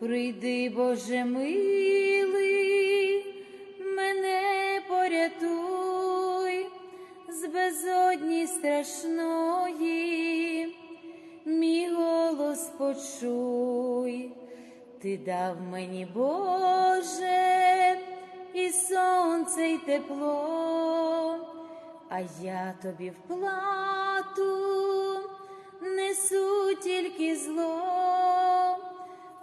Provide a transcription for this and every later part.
Прийди, Боже милий, мене порятуй з безодні страшної, мій голос почуй, ти дав мені, Боже, і сонце, й тепло, а я тобі в плату несу тільки зло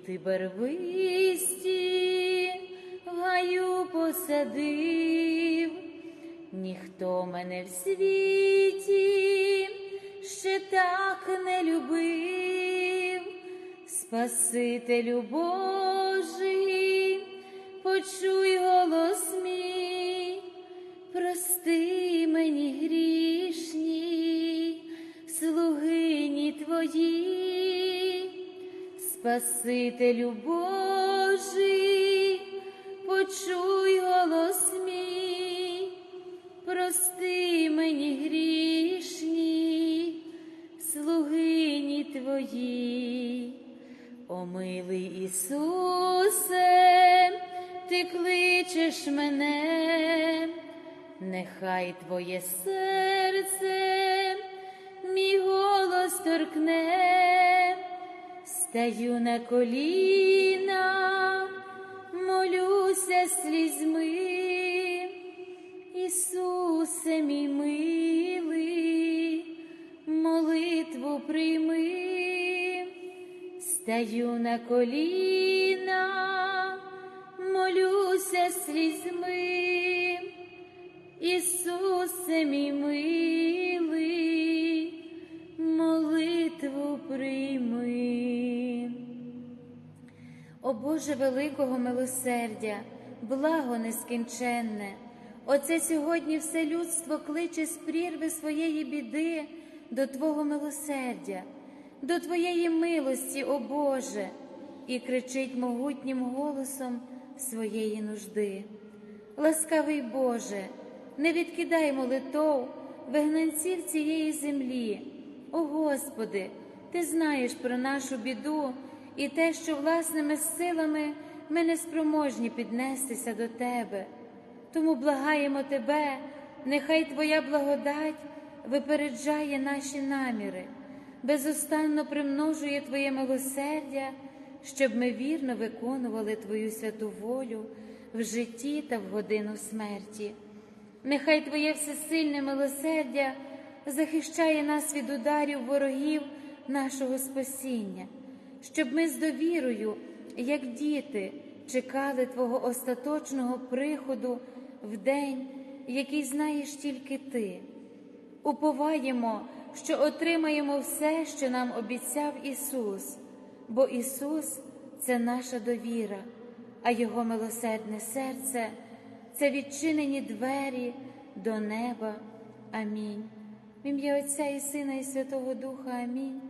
квіти барвисті в гаю посадив, ніхто мене в світі ще так не любив, Спасителю Божий, почуй голос мій, прости мені грішні, слугині твої. Спасителю Божий, почуй голос мій, прости мені грішні, слугині твої, О милий Ісусе, ти кличеш мене, нехай Твоє серце, мій голос торкне стаю на коліна, молюся слізьми, Ісусе мій милий, молитву прийми, стаю на коліна, молюся слізьми, Ісусе мій милий, молитву прийми. О Боже великого милосердя, благо нескінченне, Оце сьогодні все людство кличе з прірви своєї біди до Твого милосердя, до Твоєї милості, о Боже, і кричить могутнім голосом своєї нужди. Ласкавий Боже, не відкидай молитов вигнанців цієї землі. О Господи, Ти знаєш про нашу біду і те, що власними силами ми не спроможні піднестися до Тебе. Тому благаємо Тебе, нехай Твоя благодать випереджає наші наміри, безостанно примножує Твоє милосердя, щоб ми вірно виконували Твою святу волю в житті та в годину смерті. Нехай Твоє всесильне милосердя захищає нас від ударів ворогів нашого спасіння, щоб ми з довірою, як діти, чекали Твого остаточного приходу в день, який знаєш тільки Ти. Уповаємо, що отримаємо все, що нам обіцяв Ісус, бо Ісус це наша довіра, а Його милосердне серце це відчинені двері до неба. Амінь. В ім'я Отця і Сина, і Святого Духа Амінь.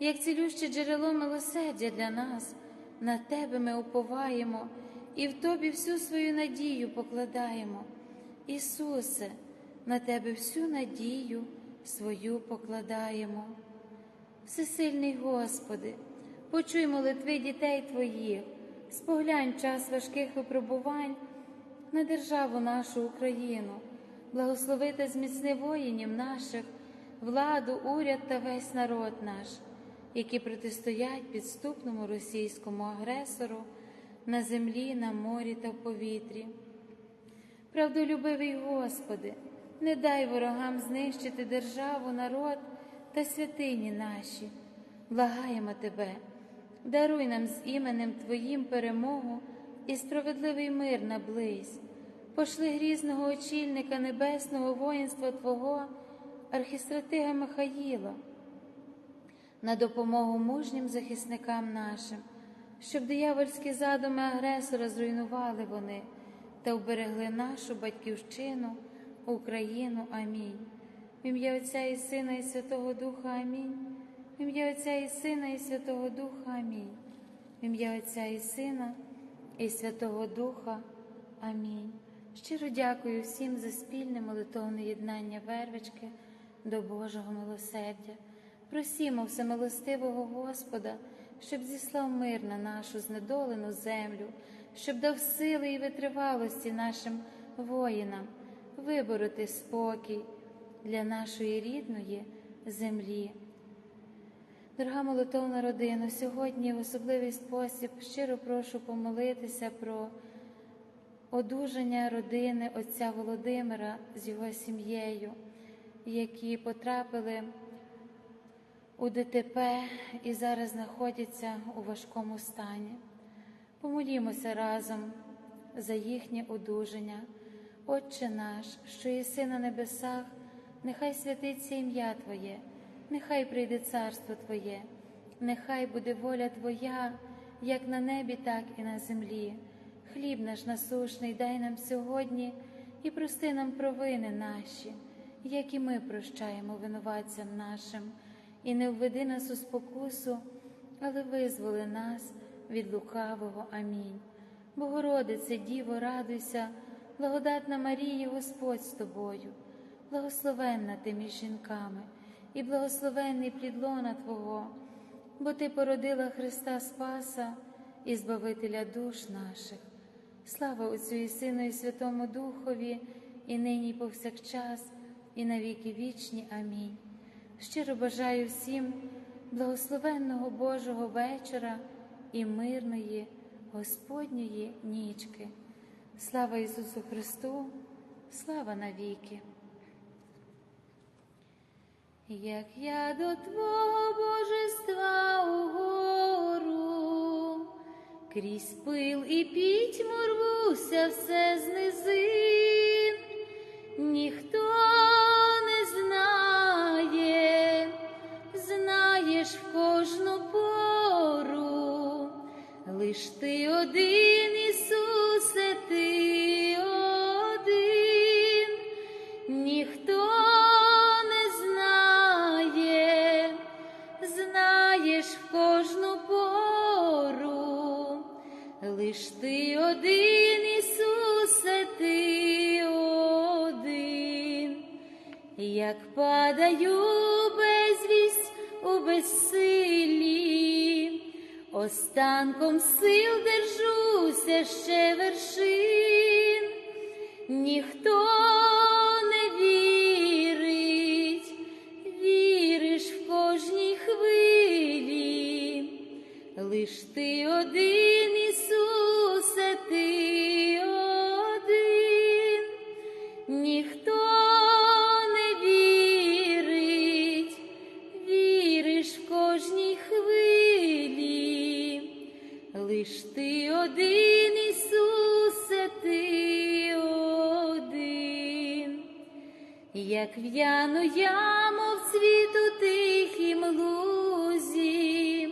як цілюще джерело милосердя для нас, на Тебе ми уповаємо і в Тобі всю свою надію покладаємо. Ісусе, на Тебе всю надію свою покладаємо. Всесильний Господи, почуй молитви дітей Твоїх, споглянь час важких випробувань на державу нашу Україну, благослови та зміцни воїнів наших, владу, уряд та весь народ наш, які протистоять підступному російському агресору на землі, на морі та в повітрі. Правдолюбивий Господи, не дай ворогам знищити державу, народ та святині наші. Благаємо Тебе, даруй нам з іменем Твоїм перемогу і справедливий мир наблизь. Пошли грізного очільника небесного воїнства Твого, архістратига Михаїла, на допомогу мужнім захисникам нашим, щоб диявольські задуми агресора зруйнували вони та вберегли нашу батьківщину, Україну. Амінь. В ім'я Отця і Сина, і Святого Духа Амінь. В ім'я Отця і Сина, і Святого Духа Амінь. В ім'я Отця і Сина, і Святого Духа. Амінь. Щиро дякую всім за спільне молитовне єднання вервички до Божого милосердя. Просімо всемилостивого Господа, щоб зіслав мир на нашу знедолену землю, щоб дав сили і витривалості нашим воїнам вибороти спокій для нашої рідної землі. Дорога молитовна родина, сьогодні в особливий спосіб щиро прошу помолитися про одужання родини отця Володимира з його сім'єю, які потрапили у ДТП і зараз знаходяться у важкому стані. Помолімося разом за їхнє одужання. Отче наш, що єси на небесах, нехай святиться ім'я Твоє, нехай прийде царство Твоє, нехай буде воля Твоя, як на небі, так і на землі. Хліб наш насушний дай нам сьогодні і прости нам провини наші, як і ми прощаємо винуватцям нашим, і не введи нас у спокусу, але визволи нас від лукавого. Амінь. Богородице, Діво, радуйся, благодатна Марія, Господь з тобою, благословенна ти між жінками, і благословенний плід лона Твого, бо Ти породила Христа Спаса і Збавителя душ наших. Слава Отцю і Сину, і Святому Духові, і нині, і повсякчас, і на віки вічні. Амінь. Щиро бажаю всім благословенного Божого вечора і мирної Господньої нічки. Слава Ісусу Христу, слава навіки. Як я до Твого божества угору, крізь пил і пітьму рвуся все з низин, ніхто лиш ти один, Ісусе, ти один, ніхто не знає, знаєш кожну пору, лиш ти один, Ісусе, ти один, як падаю безвість у безсилі, останком сил держуся ще вершин, ніхто не вірить, віриш в кожній хвилі, лиш ти один, лиш ти один, Ісусе, ти один, як в'яну яму в світу тихім лузі,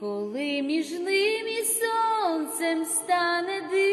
коли між ним і сонцем стане дим,